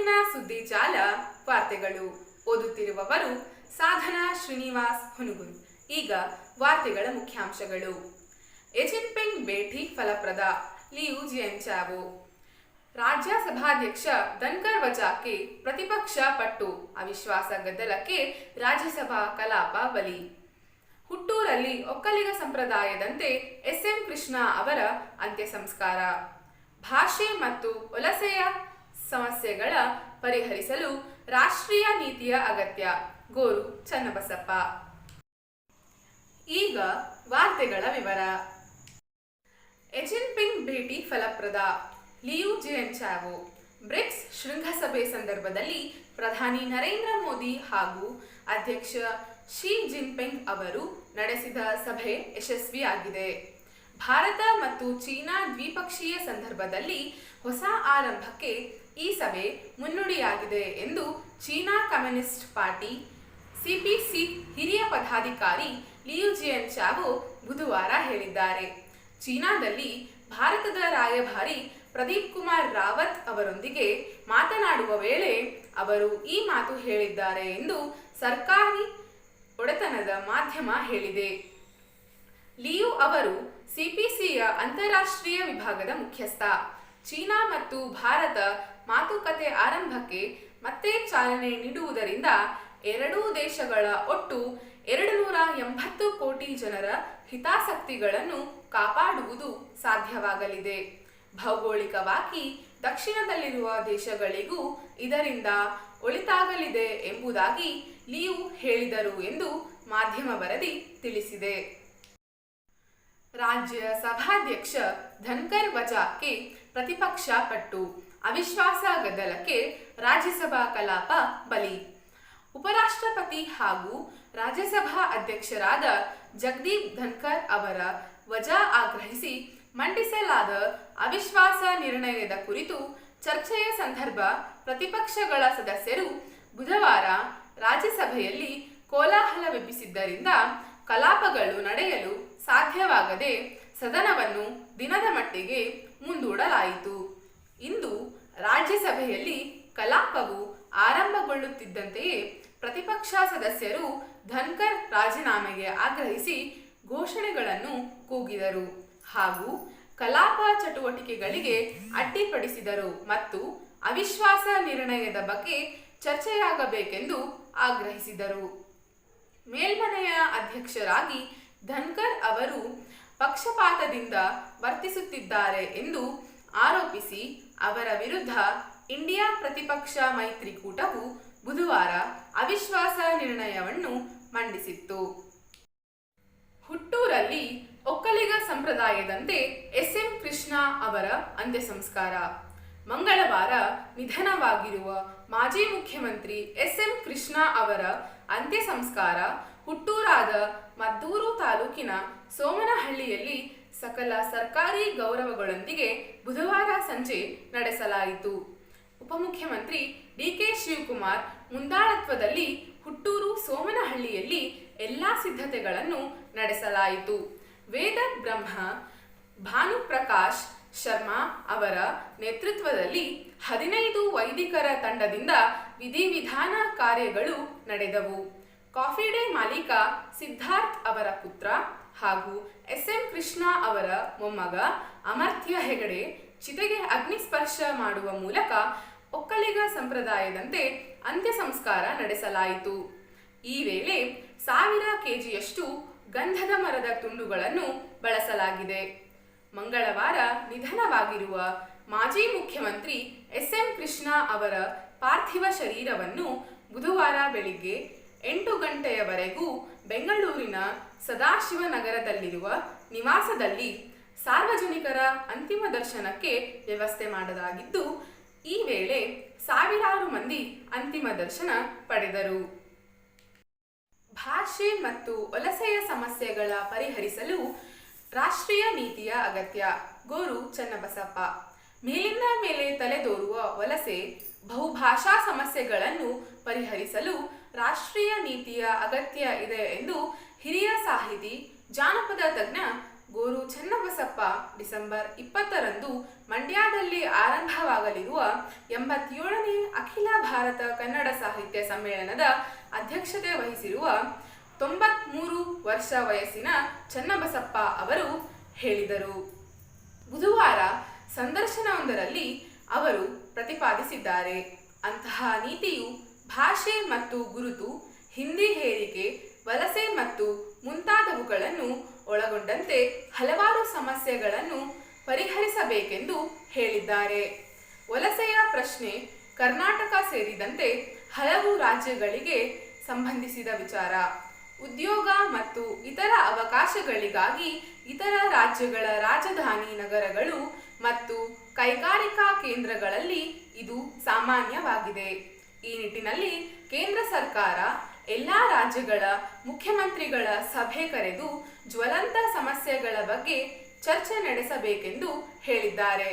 ನಾಡಿನ ಸುದ್ದಿ ಜಾಲ ವಾರ್ತೆಗಳು ಓದುತ್ತಿರುವವರು ಸಾಧನಾ ಶ್ರೀನಿವಾಸ್ ಹುನುಗುನ್ ಈಗ ವಾರ್ತೆಗಳ ಮುಖ್ಯಾಂಶಗಳು. ಎಜಿನ್ಪಿಂಗ್ ಭೇಟಿ ಫಲಪ್ರದ, ಲಿಯು ಜಿಯನ್ಚಾವೋ ರಾಜ್ಯಸಭಾಧ್ಯಕ್ಷ ಧನ್ಕರ್ ವಜಾಕ್ಕೆ ಪ್ರತಿಪಕ್ಷ ಪಟ್ಟು, ಅವಿಶ್ವಾಸ ಗದ್ದಲಕ್ಕೆ ರಾಜ್ಯಸಭಾ ಕಲಾಪ ಬಲಿ. ಹುಟ್ಟೂರಲ್ಲಿ ಒಕ್ಕಲಿಗ ಸಂಪ್ರದಾಯದಂತೆ ಎಸ್ಎಂ ಕೃಷ್ಣ ಅವರ ಅಂತ್ಯ ಸಂಸ್ಕಾರ ಭಾಷೆ ಮತ್ತು ವಲಸೆಯ ಸಮಸ್ಯೆಗಳ ಪರಿಹರಿಸಲು ರಾಷ್ಟ್ರೀಯ ನೀತಿಯ ಅಗತ್ಯ. ಗೋರು ಚನ್ನಬಸಪ್ಪ. ಈಗ ವಾರ್ತೆಗಳ ವಿವರ. ಎಜಿನ್ಪಿಂಗ್ ಭೇಟಿ ಫಲಪ್ರದ. ಲಿಯು ಚಾವೋ ಬ್ರಿಕ್ಸ್ ಶೃಂಗಸಭೆ ಸಂದರ್ಭದಲ್ಲಿ ಪ್ರಧಾನಿ ನರೇಂದ್ರ ಮೋದಿ ಹಾಗೂ ಅಧ್ಯಕ್ಷ ಶಿ ಜಿನ್ಪಿಂಗ್ ಅವರು ನಡೆಸಿದ ಸಭೆ ಯಶಸ್ವಿಯಾಗಿದೆ. ಭಾರತ ಮತ್ತು ಚೀನಾ ದ್ವಿಪಕ್ಷೀಯ ಸಂದರ್ಭದಲ್ಲಿ ಹೊಸ ಆರಂಭಕ್ಕೆ ಈ ಸಭೆ ಮುನ್ನುಡಿಯಾಗಿದೆ ಎಂದು ಚೀನಾ ಕಮ್ಯುನಿಸ್ಟ್ ಪಾರ್ಟಿ ಸಿಪಿಸಿ ಹಿರಿಯ ಪದಾಧಿಕಾರಿ ಲಿಯು ಜಿಯನ್ ಚಾವೋ ಬುಧವಾರ ಹೇಳಿದ್ದಾರೆ. ಚೀನಾದಲ್ಲಿ ಭಾರತದ ರಾಯಭಾರಿ ಪ್ರದೀಪ್ ಕುಮಾರ್ ರಾವತ್ ಅವರೊಂದಿಗೆ ಮಾತನಾಡುವ ವೇಳೆ ಅವರು ಈ ಮಾತು ಹೇಳಿದ್ದಾರೆ ಎಂದು ಸರ್ಕಾರಿ ಒಡೆತನದ ಮಾಧ್ಯಮ ಹೇಳಿದೆ. ಲಿಯು ಅವರು ಸಿಪಿಸಿಯ ಅಂತಾರಾಷ್ಟ್ರೀಯ ವಿಭಾಗದ ಮುಖ್ಯಸ್ಥ. ಚೀನಾ ಮತ್ತು ಭಾರತ ಮಾತುಕತೆ ಆರಂಭಕ್ಕೆ ಮತ್ತೆ ಚಾಲನೆ ನೀಡುವುದರಿಂದ ಎರಡೂ ದೇಶಗಳ ಒಟ್ಟು ಎರಡು ನೂರ ಎಂಬತ್ತು ಕೋಟಿ ಜನರ ಹಿತಾಸಕ್ತಿಗಳನ್ನು ಕಾಪಾಡುವುದು ಸಾಧ್ಯವಾಗಲಿದೆ. ಭೌಗೋಳಿಕವಾಗಿ ದಕ್ಷಿಣದಲ್ಲಿರುವ ದೇಶಗಳಿಗೂ ಇದರಿಂದ ಒಳಿತಾಗಲಿದೆ ಎಂಬುದಾಗಿ ಲಿಯು ಹೇಳಿದರು ಎಂದು ಮಾಧ್ಯಮ ವರದಿ ತಿಳಿಸಿದೆ. ರಾಜ್ಯ ಸಭಾಧ್ಯಕ್ಷ ಧನ್ಕರ್ ವಜಾಕ್ಕೆ ಪ್ರತಿಪಕ್ಷ ಪಟ್ಟು ಅವಿಶ್ವಾಸ ಗದ್ದಲಕ್ಕೆ ರಾಜ್ಯಸಭಾ ಕಲಾಪ ಬಲಿ. ಉಪರಾಷ್ಟ್ರಪತಿ ಹಾಗೂ ರಾಜ್ಯಸಭಾ ಅಧ್ಯಕ್ಷರಾದ ಜಗದೀಪ್ ಧನ್ಕರ್ ಅವರ ವಜಾ ಆಗ್ರಹಿಸಿ ಮಂಡಿಸಲಾದ ಅವಿಶ್ವಾಸ ನಿರ್ಣಯದ ಕುರಿತು ಚರ್ಚೆಯ ಸಂದರ್ಭ ಪ್ರತಿಪಕ್ಷಗಳ ಸದಸ್ಯರು ಬುಧವಾರ ರಾಜ್ಯಸಭೆಯಲ್ಲಿ ಕೋಲಾಹಲವೆಬ್ಬಿಸಿದ್ದರಿಂದ ಕಲಾಪಗಳು ನಡೆಯಲು ಸಾಧ್ಯವಾಗದೆ ಸದನವನ್ನು ದಿನದ ಮಟ್ಟಿಗೆ ಮುಂದೂಡಲಾಯಿತು. ಇಂದು ರಾಜ್ಯಸಭೆಯಲ್ಲಿ ಕಲಾಪವು ಆರಂಭಗೊಳ್ಳುತ್ತಿದ್ದಂತೆಯೇ ಪ್ರತಿಪಕ್ಷ ಸದಸ್ಯರು ಧನ್ಕರ್ ರಾಜೀನಾಮೆಗೆ ಆಗ್ರಹಿಸಿ ಘೋಷಣೆಗಳನ್ನು ಕೂಗಿದರು ಹಾಗೂ ಕಲಾಪ ಚಟುವಟಿಕೆಗಳಿಗೆ ಅಡ್ಡಿಪಡಿಸಿದರು ಮತ್ತು ಅವಿಶ್ವಾಸ ನಿರ್ಣಯದ ಬಗ್ಗೆ ಚರ್ಚೆಯಾಗಬೇಕೆಂದು ಆಗ್ರಹಿಸಿದರು. ಮೇಲ್ಮನೆಯ ಅಧ್ಯಕ್ಷರಾಗಿ ಧನ್ಕರ್ ಅವರು ಪಕ್ಷಪಾತದಿಂದ ವರ್ತಿಸುತ್ತಿದ್ದಾರೆ ಎಂದು ಆರೋಪಿಸಿ ಅವರ ವಿರುದ್ಧ ಇಂಡಿಯಾ ಪ್ರತಿಪಕ್ಷ ಮೈತ್ರಿಕೂಟವು ಬುಧವಾರ ಅವಿಶ್ವಾಸ ನಿರ್ಣಯವನ್ನು ಮಂಡಿಸಿತ್ತು. ಹುಟ್ಟೂರಲ್ಲಿ ಒಕ್ಕಲಿಗ ಸಂಪ್ರದಾಯದಂತೆ ಎಸ್ಎಂ ಕೃಷ್ಣ ಅವರ ಅಂತ್ಯ ಸಂಸ್ಕಾರ ಮಂಗಳವಾರ ನಿಧನವಾಗಿರುವ ಮಾಜಿ ಮುಖ್ಯಮಂತ್ರಿ ಎಸ್ಎಂ ಕೃಷ್ಣ ಅವರ ಅಂತ್ಯ ಸಂಸ್ಕಾರ ಹುಟ್ಟೂರಾದ ಮದ್ದೂರು ತಾಲೂಕಿನ ಸೋಮನಹಳ್ಳಿಯಲ್ಲಿ ಸಕಲ ಸರ್ಕಾರಿ ಗೌರವಗಳೊಂದಿಗೆ ಬುಧವಾರ ಸಂಜೆ ನಡೆಸಲಾಯಿತು. ಉಪಮುಖ್ಯಮಂತ್ರಿ ಡಿಕೆ ಶಿವಕುಮಾರ್ ಮುಂದಾಳತ್ವದಲ್ಲಿ ಹುಟ್ಟೂರು ಸೋಮನಹಳ್ಳಿಯಲ್ಲಿ ಎಲ್ಲಾ ಸಿದ್ಧತೆಗಳನ್ನು ನಡೆಸಲಾಯಿತು. ವೇದ ಬ್ರಹ್ಮ ಭಾನುಪ್ರಕಾಶ್ ಶರ್ಮಾ ಅವರ ನೇತೃತ್ವದಲ್ಲಿ ಹದಿನೈದು ವೈದಿಕರ ತಂಡದಿಂದ ವಿಧಿವಿಧಾನ ಕಾರ್ಯಗಳು ನಡೆದವು. ಕಾಫಿ ಡೇ ಮಾಲೀಕ ಸಿದ್ಧಾರ್ಥ್ ಅವರ ಪುತ್ರ ಹಾಗೂ ಎಸ್ ಎಂ ಕೃಷ್ಣ ಅವರ ಮೊಮ್ಮಗ ಅಮರ್ತ್ಯ ಹೆಗಡೆ ಚಿತೆಗೆ ಅಗ್ನಿಸ್ಪರ್ಶ ಮಾಡುವ ಮೂಲಕ ಒಕ್ಕಲಿಗ ಸಂಪ್ರದಾಯದಂತೆ ಅಂತ್ಯ ಸಂಸ್ಕಾರ ನಡೆಸಲಾಯಿತು. ಈ ವೇಳೆ ಸಾವಿರ ಕೆಜಿಯಷ್ಟು ಗಂಧದ ಮರದ ತುಂಡುಗಳನ್ನು ಬಳಸಲಾಗಿದೆ. ಮಂಗಳವಾರ ನಿಧನವಾಗಿರುವ ಮಾಜಿ ಮುಖ್ಯಮಂತ್ರಿ ಎಸ್ಎಂ ಕೃಷ್ಣ ಅವರ ಪಾರ್ಥಿವ ಶರೀರವನ್ನು ಬುಧವಾರ ಬೆಳಿಗ್ಗೆ ಎಂಟು ಗಂಟೆಯವರೆಗೂ ಬೆಂಗಳೂರಿನ ಸದಾಶಿವನಗರದಲ್ಲಿರುವ ನಿವಾಸದಲ್ಲಿ ಸಾರ್ವಜನಿಕರ ಅಂತಿಮ ದರ್ಶನಕ್ಕೆ ವ್ಯವಸ್ಥೆ ಮಾಡಲಾಗಿದ್ದು, ಈ ವೇಳೆ ಸಾವಿರಾರು ಮಂದಿ ಅಂತಿಮ ದರ್ಶನ ಪಡೆದರು. ಭಾಷೆ ಮತ್ತು ವಲಸೆಯ ಸಮಸ್ಯೆಗಳ ಪರಿಹರಿಸಲು ರಾಷ್ಟ್ರೀಯ ನೀತಿಯ ಅಗತ್ಯ. ಗೋರು ಚನ್ನಬಸಪ್ಪ. ಮೇಲಿಂದ ಮೇಲೆ ತಲೆದೋರುವ ವಲಸೆ ಬಹುಭಾಷಾ ಸಮಸ್ಯೆಗಳನ್ನು ಪರಿಹರಿಸಲು ರಾಷ್ಟ್ರೀಯ ನೀತಿಯ ಅಗತ್ಯ ಇದೆ ಎಂದು ಹಿರಿಯ ಸಾಹಿತಿ, ಜಾನಪದ ತಜ್ಞ ಗೋರು ಚನ್ನಬಸಪ್ಪ ಡಿಸೆಂಬರ್ ಇಪ್ಪತ್ತರಂದು ಮಂಡ್ಯದಲ್ಲಿ ಆರಂಭವಾಗಲಿರುವ ಎಂಬತ್ತೇಳನೇ ಅಖಿಲ ಭಾರತ ಕನ್ನಡ ಸಾಹಿತ್ಯ ಸಮ್ಮೇಳನದ ಅಧ್ಯಕ್ಷತೆ ವಹಿಸಿರುವ ತೊಂಬತ್ಮೂರು ವರ್ಷ ವಯಸ್ಸಿನ ಚನ್ನಬಸಪ್ಪ ಅವರು ಹೇಳಿದರು. ಬುಧವಾರ ಸಂದರ್ಶನವೊಂದರಲ್ಲಿ ಅವರು ಪ್ರತಿಪಾದಿಸಿದ್ದಾರೆ. ಅಂತಹ ನೀತಿಯು ಭಾಷೆ ಮತ್ತು ಗುರುತು, ಹಿಂದಿ ಹೇರಿಕೆ ವಲಸೆ ಮತ್ತು ಮುಂತಾದವುಗಳನ್ನು ಒಳಗೊಂಡಂತೆ ಹಲವಾರು ಸಮಸ್ಯೆಗಳನ್ನು ಪರಿಹರಿಸಬೇಕೆಂದು ಹೇಳಿದ್ದಾರೆ. ವಲಸೆಯ ಪ್ರಶ್ನೆ ಕರ್ನಾಟಕ ಸೇರಿದಂತೆ ಹಲವು ರಾಜ್ಯಗಳಿಗೆ ಸಂಬಂಧಿಸಿದ ವಿಚಾರ. ಉದ್ಯೋಗ ಮತ್ತು ಇತರ ಅವಕಾಶಗಳಿಗಾಗಿ ಇತರ ರಾಜ್ಯಗಳ ರಾಜಧಾನಿ ನಗರಗಳು ಮತ್ತು ಕೈಗಾರಿಕಾ ಕೇಂದ್ರಗಳಲ್ಲಿ ಇದು ಸಾಮಾನ್ಯವಾಗಿದೆ. ಈ ನಿಟ್ಟಿನಲ್ಲಿ ಕೇಂದ್ರ ಸರ್ಕಾರ ಎಲ್ಲ ರಾಜ್ಯಗಳ ಮುಖ್ಯಮಂತ್ರಿಗಳ ಸಭೆ ಕರೆದು ಜ್ವಲಂತ ಸಮಸ್ಯೆಗಳ ಬಗ್ಗೆ ಚರ್ಚೆ ನಡೆಸಬೇಕೆಂದು ಹೇಳಿದ್ದಾರೆ.